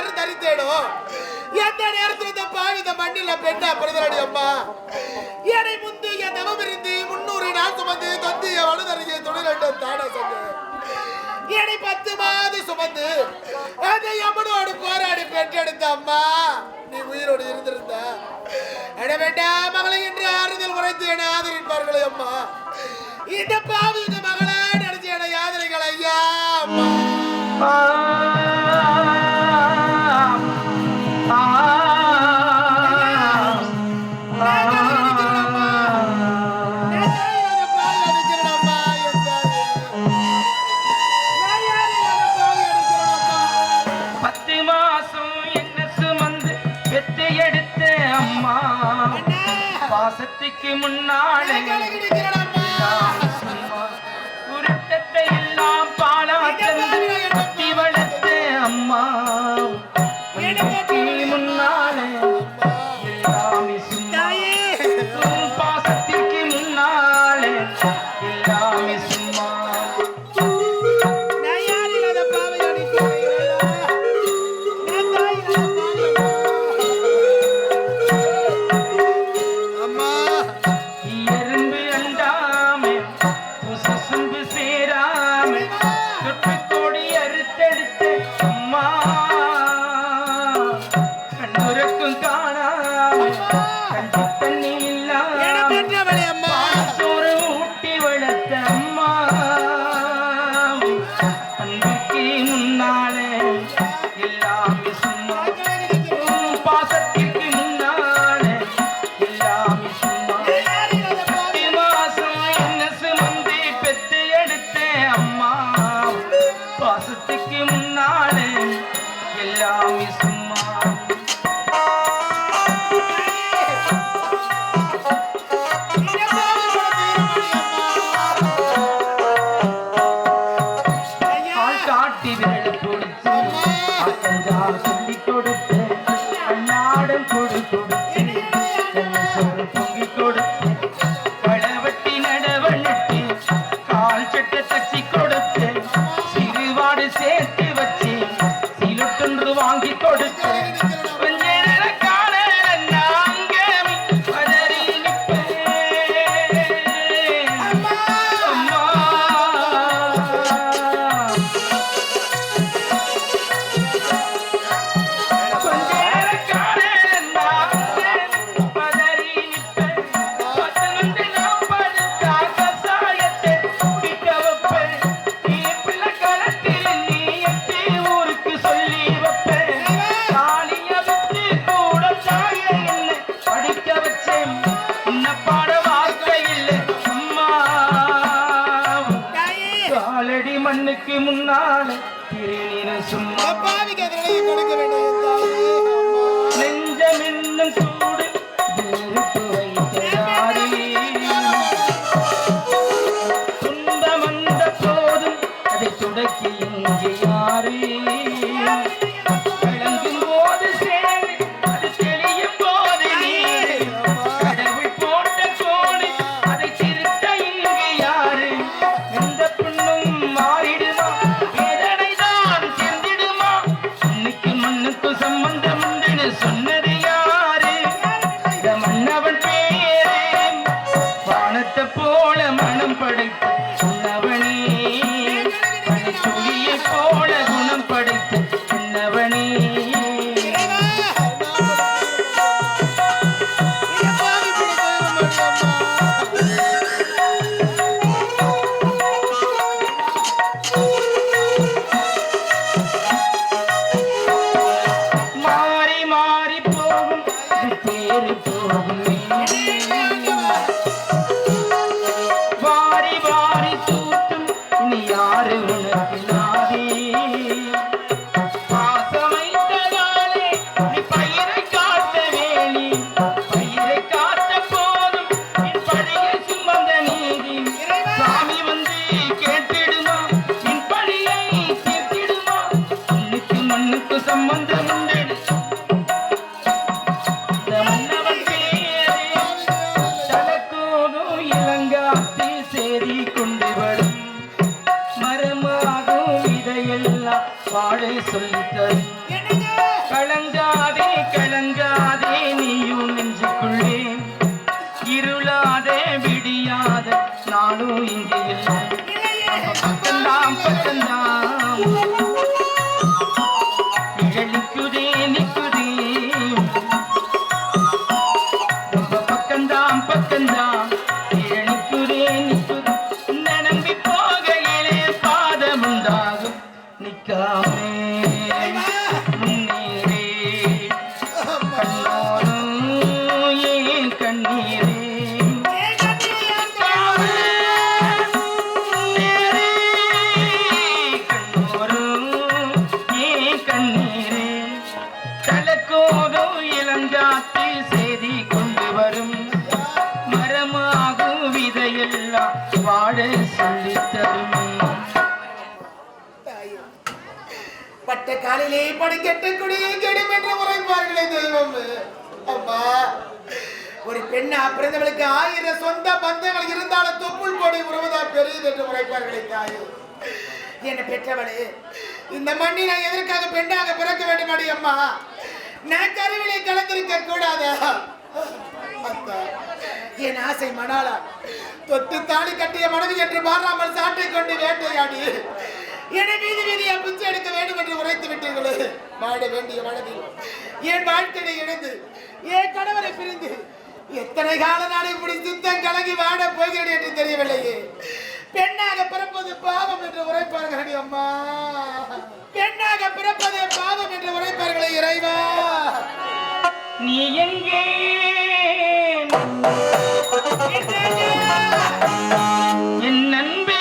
கரு தரித்தேடும் எந்த நேரத்தில் இந்த பாவி மண்ணில பெண்ணா பிரதலடி அம்மா? என்னை முந்து என் தவம் இருந்து முன்னூறு நாள் சுமந்து தொந்து என் வலுதறிஞ்சு துணிலட்டு தானா சொன்னேன் என்னை பத்து மாதம் சுமந்து அதை எம்மனோடு போராடி பெற்றெடுத்த அம்மா நீ உயிரோடு இருந்திருந்த. என வேண்டாம் மகளை என்று ஆறுதல் உரைத்து என ஆதரிப்பார்களே அம்மா. இந்த பாவ Yeah. நாளும் இங்கே பட்ட காலிலே படிக்கட்டு குடியை கெடும் என்று உரைப்பார்களே தெய்வம். அம்மா ஒரு பெண்ணா பிறந்தவளுக்கு ஆயிரம் சொந்த பந்தங்கள் இருந்தாலும் தொப்புள் கொடி உருவதா பெரியது என்று உரைப்பார்களே தாயே. என்னை பெற்றவளே இந்த மண்ணி நான் எதற்காக பெண்ணாக பிறக்க வேண்டுமாடி அம்மா? நான் கருவிலே கலந்திருக்க கூடாதா? என் ஆசை மணாலா தொத்து தாலி கட்டிய மனைவி என்று மாறாமல் சாட்டை கொண்டு வேட்டையாடி. என்னை வீதி வீதியா பிச்சை எடுக்க வேண்டும் என்று உரைத்து விட்டீர்களே. வேண்டிய மனதில் என் வாழ்க்கையை இழந்து என் கணவரை பிரிந்து எத்தனை கால நாளை இப்படி சித்தம் கலங்கி வாட போகிறேன் என்று தெரியவில்லையே. பெண்ணாக பிறப்பது பாவம் என்று உரைப்பார்கள் அம்மா. பெண்ணாக பிறப்பது பாவம் என்று உரைப்பார்களே இறைவா. நீ எங்கே? என் நண்பே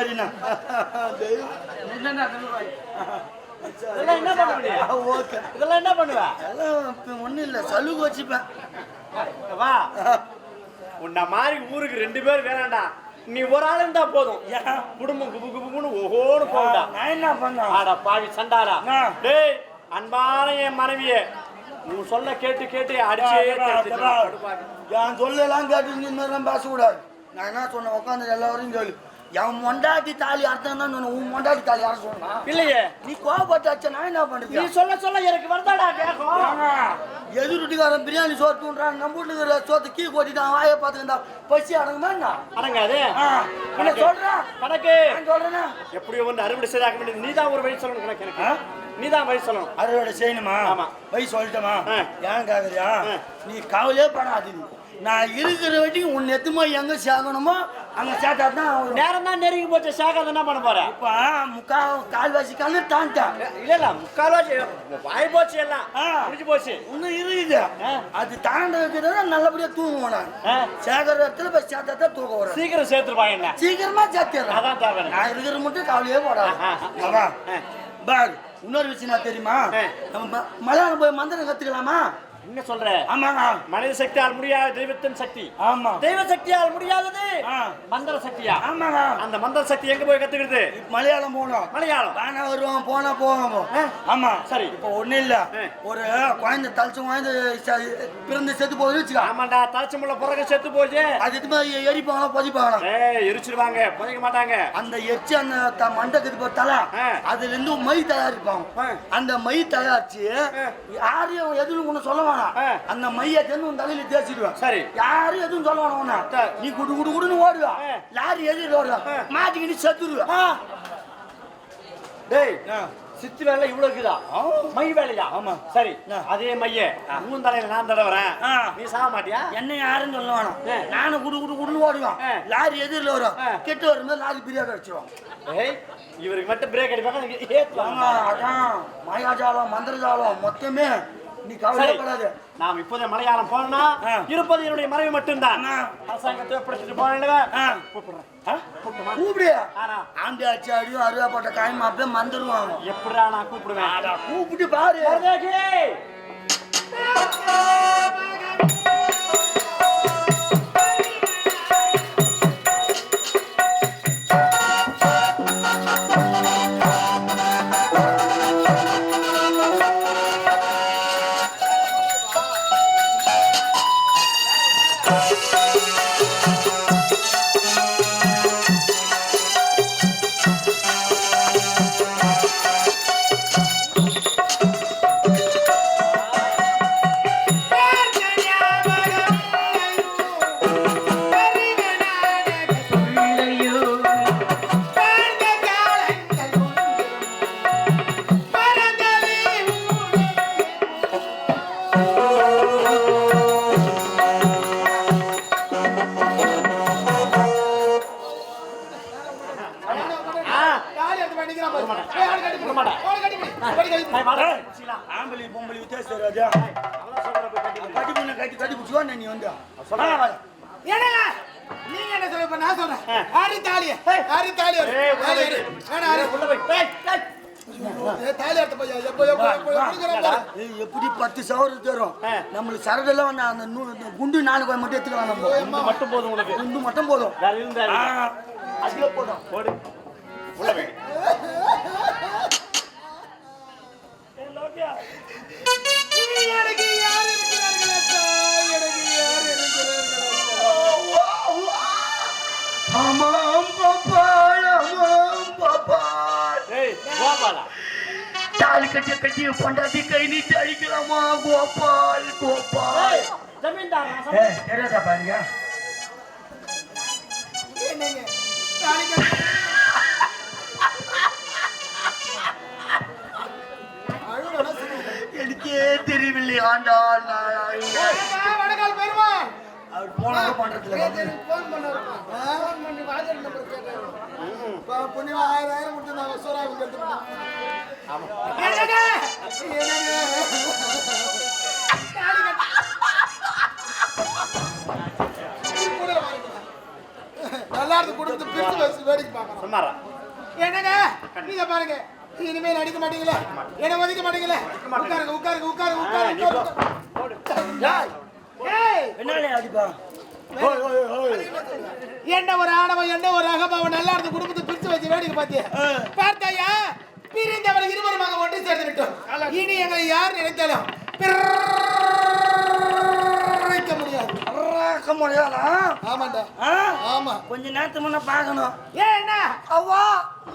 சரிண்ணா இதெல்லாம் என்ன பண்ண முடியும் இதெல்லாம் என்ன பண்ணுவ அதெல்லாம் ஒன்றும் இல்லை சலுகை வச்சுப்பேன் இங்க வா உன்ன மாதிரி ஊருக்கு ரெண்டு பேர் வேணாம்டா நீ ஒரு ஆள் இருந்தா போதும் ஏன்? குடும்பம் குபு குபுன்னு ஓஹோன்னு போகுதா நான் என்ன பண்ண ஆடா பாவி சண்டாடா ஆ. டேய் அன்பான என் மனைவியே உன் சொல்ல கேட்டு கேட்டு அடிச்சே நான் சொல்லலாம் கேட்டு இந்த மாதிரிலாம் பேசக்கூடாது நான் என்ன சொன்னேன் உட்காந்து எல்லாரும் கேளு என் மொண்டாட்டி தாலி அர்த்தம் தான் உன் மொண்டாட்டி தாலி யாரும் சொன்னா? இல்லையே. நீ கோபப்பட்டாச்ச நான் என்ன நீ பண்றது சொல்ல சொல்ல எனக்கு வருதாடா கேட்கும் எதிர்ட்டுக்காரன் பிரியாணி சோறு தூண்டுறான் நம்ம வீட்டுக்கு சோத்து கீ கொட்டிட்டான் வாயை பார்த்துக்கிட்டா பசி அடங்குமா என்ன? அடங்காது. என்ன சொல்றேன் கணக்கு. நான் சொல்றேன்னா? எப்படியோ வந்து அறுவடை செய்தாக வேண்டியது. நீதான் ஒரு வழி சொல்லணும் கணக்கு எனக்கு. நீதான் வழி சொல்லணும். அறுவடை செய்யணுமா? ஆமா. போய் சொல்லட்டுமா. ஏன் கேக்குறியா. நீ கவலையே நீ. நான் இருக்கிற வரைக்கும் உன் எத்துமா எங்க சேர்க்கணுமோ அங்க சேர்த்தா தான். நேரம் தான் நெருங்கி போச்சு சேகர் என்ன பண்ண போற இப்ப முக்கா கால்வாசி கண்ணு தான்ட்டான் இல்ல இல்ல முக்கால்வாசி வாய் போச்சு எல்லாம். முடிஞ்சு போச்சு இன்னும் இருக்குது. அது தாண்ட வைக்கிறத நல்லபடியா தூங்குவோம் நான் ஆ. சேகர இடத்துல போய் சேர்த்தா தான் தூக்க வரும் சீக்கிரம் சேர்த்துருவாங்க என்ன சீக்கிரமா சேர்த்திடுறேன் அதான் தேவை. நான் இருக்கிற மட்டும் கவலையே போடாது ஆ. பார் இன்னொரு விஷயம் தெரியுமா. நம்ம மலையாளம் போய் மந்திரம் கத்துக்கலாமா என்ன சொல்ற? ஆமாங்க. மனித சக்தியால் முடியாத தெய்வத்தின் சக்தி. ஆமா. தெய்வ சக்தியால் முடியாதது. மந்திர சக்தியா? ஆமாங்க. அந்த மந்திர சக்தி எங்க போய் கத்துக்கிறது மலையாளம் போனோம். மலையாளம். தானே வருவோம் போனா போவோம். ஆமா. சரி. இப்போ ஒண்ணும் இல்ல. ஒரு குழந்தை தலைச்சு குழந்தை பிறந்து செத்து போகுது வச்சுக்கா. ஆமாண்டா தாச்சி முள்ள பிறகு செத்து போச்சு. அது எது மாதிரி எரிப்பாங்களா பதிப்பாங்களா? ஏய் எரிச்சிருவாங்க. புதைக்க மாட்டாங்க. அந்த எச்சி அந்த த- மண்டக்கத்து பார்த்தா ஆ. அதுல இருந்து மை தயாரிப்பாங்க. அந்த மை தயாரிச்சு யாரையும் எதுவும் ஒண்ணு சொல்ல அந்த மைய உன் தலையில தேய்ச்சிடுவேன். சரி. யாரும் எதுவும் சொல்ல வேணாம் உன்னை. சரி. நீ குடு குடு குடுன்னு ஓடுவா ஆ. லாரி எதிர் ஓடுவா. மாட்டிக்கிட்டு செத்துருவா டேய் சித்து வேலை இவ்வளவு இருக்குதா? மை வேலையா? ஆமா. சரி. அதே மைய. உன் தலையில நான் தடவறேன். நீ சாக மாட்டியா? என்ன யாரும் சொல்ல வேணாம். நானும் குடு குடு குடுன்னு ஓடுவேன். லாரி எதிரில் வரும். கெட்டு வரும்போது லாரி பிரியாணி அடிச்சிடும் ஏய் இவருக்கு மட்டும் பிரேக் அடிப்பாங்க ஏத்துவாங்க. அதான். மாயாஜாலம் மந்திரஜாலம் மொத்தமே நீ கவலைப்படாது. நாம் இப்போதே மலையாளம் போனா. இருப்பது என்னுடைய மனைவி மட்டும்தான். அரசாங்கத்தை பிடிச்சிட்டு போனேன் ஆ. கூப்பிடுறேன். ஆ? கூப்பிடுமா? கூப்பிடு ஆனா. ஆண்டி அச்சு அடியும் அருவாப்பட்ட காயமா அப்படியே மந்திருவாங்க எப்படிடா நான் கூப்பிடுவேன்? அடா, கூப்பிட்டு பாரு. சீலா. ஆம்பளி பொம்பளி வித்தியாசம் ராஜா கட்டி கொடு. கட்டி பண்ண கட்டி கட்டி பிடிச்சுவா நீ வந்து. சொல்றேன். என்னங்க? நீங்க என்ன சொல்ல நான் சொல்றேன். ஆறு தாலி ஆறு. தாலி எப்படி பத்து சவரம் தரும். நம்மளுக்கு சரடெல்லாம் வந்து அந்த குண்டு நாலு கோய் மட்டும் எடுத்துக்கலாம் நம்ம. மட்டும் போதும் குண்டு மட்டும் போதும். உள்ள கட்டிய கட்டிய பொண்டாட்டி கை நீட்டி அடிக்கலாமா கோபால் கோபால்? ஜமீன்தார் பாருங்க? தெரியவில்லை ஆண்டாள் அவர் போனாலும் பண்றதுல phone பண்ணாரு. phone பண்ணி வாத்தியார் number கேட்டாரு. இப்ப புண்ணியமா ஆயிரம் ஆயிரம் கொடுத்து நான் சூறாவுக்கு எடுத்து விட்டேன். என்னங்க? என்னங்க? தாலி கட்டி- கூட வாங்கிக்கலாம். நல்லா இருந்து பிரிச்சு வச்சு வேடிக்கை பார்க்கலாம் சும்மாரா என்னங்க நீங்க பாருங்க இனிமேல் அடிக்க மாட்டீங்களா. என்ன ஒதுக்க மாட்டீங்களா. உட்காருங்க உட்காருங்க உட்காருங்க உட்காருங்க. என்ன ஒரு ஆணவம் என்ன ஒரு அகபாவம்? நல்லா இருந்து குடும்பத்தை பிரிச்சு வச்சு வேடிக்கை பார்த்தியா பார்த்தாயா? பிரிந்தவர் இருவருமாக ஒன்று சேர்ந்து விட்டோம். இனி எங்களை யார் நினைத்தாலும் பிரிக்க முடியாது. முடியாதா? ஆமாண்டா? ஆமா. கொஞ்ச நேரத்துக்கு முன்ன பார்க்கணும். ஏன் என்ன? அவ்வா.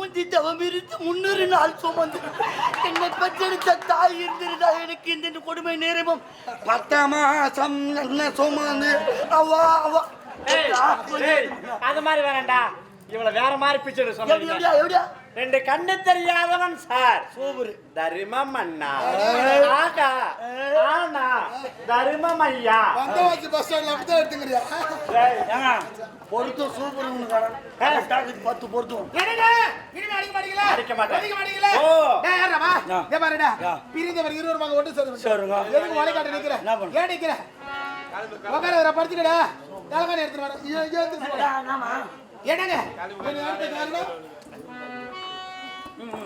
முந்தி தவம் இருந்து முன்னூறு நாள் சுமந்து என்னை பெற்றெடுத்த தாய் இருந்திருந்தா எனக்கு இந்த கொடுமை நேரமும். பத்த மாசம் என்ன சுமந்து ஏய், ஏய், அது மாதிரி வேணாம்டா இவள வேற மாதிரி பிச்சை எப்படியா சொன்னீங்க. எப்படியா ரெண்டு கண்ணு தெரியாதவன் சார் சூப்பர் தர்மம் அண்ணா ஆகா ஆனா தர்மம் ஐயா வந்தவாசி பஸ் ஸ்டாண்ட்ல அப்படிதான் எடுத்துக்கிறியா ஏங்க பொருத்தம் சூப்பர் பத்து பொருத்தம் என்னங்க இனிமே அடிக்க மாட்டீங்களா அடிக்க மாட்டேன். அடிக்க மாட்டீங்களா ஓ. டேய்? ஆ. இதோ பாருடா. பிரிந்தவர் இருவருமாக ஒன்று சேர்ந்து விட்டோம். சரிங்க. எதுக்கு நிக்கிற? என்ன பண்ண? ஏன் நிக்கிற? உட்காரு, இதுல படுத்துக்கடா. தலைகாணி எடுத்துட்டு வரேன். என்னங்க?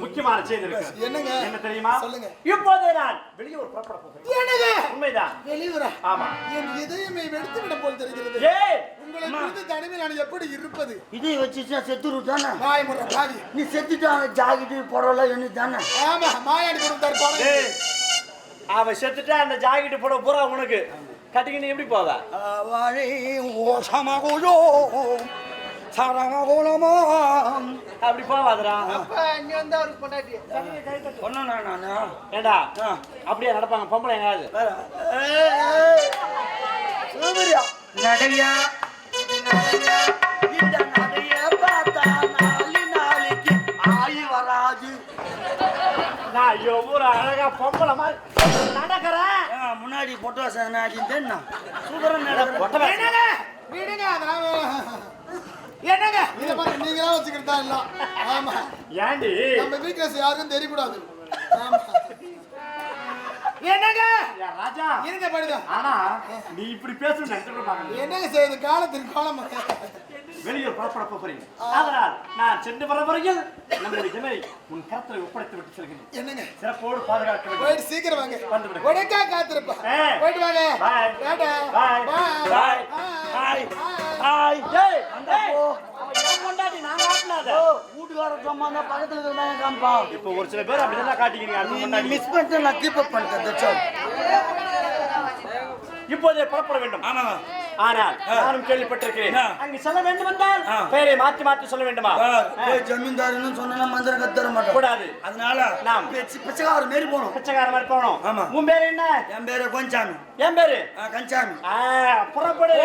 முக்கியமான செய்தி இருக்கு. என்னங்க? என்ன தெரியுமா? சொல்லுங்க. இப்போதே நான் வெளியூர் புறப்பட போகிறேன். என்னங்க? உண்மைதான். வெளியூரா ஆமா. என் இதயமே வெடித்து விட போல் தெரிகிறது. ஏய் உங்களை குறித்து தனிமை நான் எப்படி இருப்பது? இதை வச்சுச்சா செத்துரு தானே? மாய முறை பாவி நீ செத்துட்டாங்க ஜாக்கெட்டு புடவை என்ன தானே? ஆமா மாயாடி கொடுத்தாரு ஏய் அவ செத்துட்டா அந்த ஜாக்கெட் போட பூரா உனக்கு. கட்டிக்கிட்டு எப்படி போவ? வாழை ஓசமகுலோ சரமகுலமாம் அப்படி போவாதடா. சொன்னா நானு? ஏண்டா? ஆ. அப்படியே நடப்பாங்க. பொம்பளை எங்காவது? நடையா இந்த நடைய பார்த்தா நாலு நாளைக்கு ஆயு வராது. நான் அழகா பொம்பளை மாதிரி நடக்கிறேன் முன்னாடி பொட்டாச நாடின்னு சூப்பரா நடக்கிற. ஒட்ட வேணாம். என்னங்க விடுங்க அதெல்லாம் வேணாம். என்னங்க? இத பாருங்க நீங்களா வச்சுக்கிறதா இல்ல ஆமா. ஏண்டி? நம்ம வீக்னஸ் யாருக்கும் தெரியக்கூடாது. ஆமா. என்னங்க? ராஜா. இருங்க படுங்க ஆனா நீ இப்படி பேசணும் என்னங்க செய்யுது? காலத்தின் காலம்? வெளியூர் புறப்பட போறீங்க அதனால் நான் சென்று வர வரையில் நம்முடைய ஜனை உன் கரத்தில் ஒப்படைத்து விட்டு செல்கிறேன் என்னங்க சிறப்போடு பாதுகாக்க போயிட்டு சீக்கிரம் வாங்க வந்து விடு. உடனே காத்திருப்பா. போயிட்டு வாங்க. Bye. Bye. Hi Bye. Hi ஏய், அந்த போ. நான் வீட்டுக்கார பக்கத்துல இருந்தாங்க காம்பா இப்போ ஒரு சில பேர் அப்படிதான் காட்டிக்கிறீங்க அடுத்த நீ பொண்டாட்டி. மிஸ் பண்ணிட்டு நான் கீப் அப் பண்ணிட்டேன். இப்போதே புறப்பட வேண்டும் ஆமாங்க ஆனால் நானும் கேள்விப்பட்டிருக்கிறேன். அங்கு செல்ல வேண்டும் என்றால். பெயரை மாற்றி மாற்றி சொல்ல வேண்டுமா? ஜமீன்தாருன்னு சொன்னா மந்திரம் கத்தர மாட்டோம். கூடாது. அதனால நாம். பிச்சை- பிச்சைக்கார மாரி போகணும். பிச்சைக்கார மாதிரி போகணும். ஆமா. உன் பேர் என்ன? என் பேரு கொஞ்சாமி. என் பேரு? கஞ்சாமி. ஆ, புறப்படு.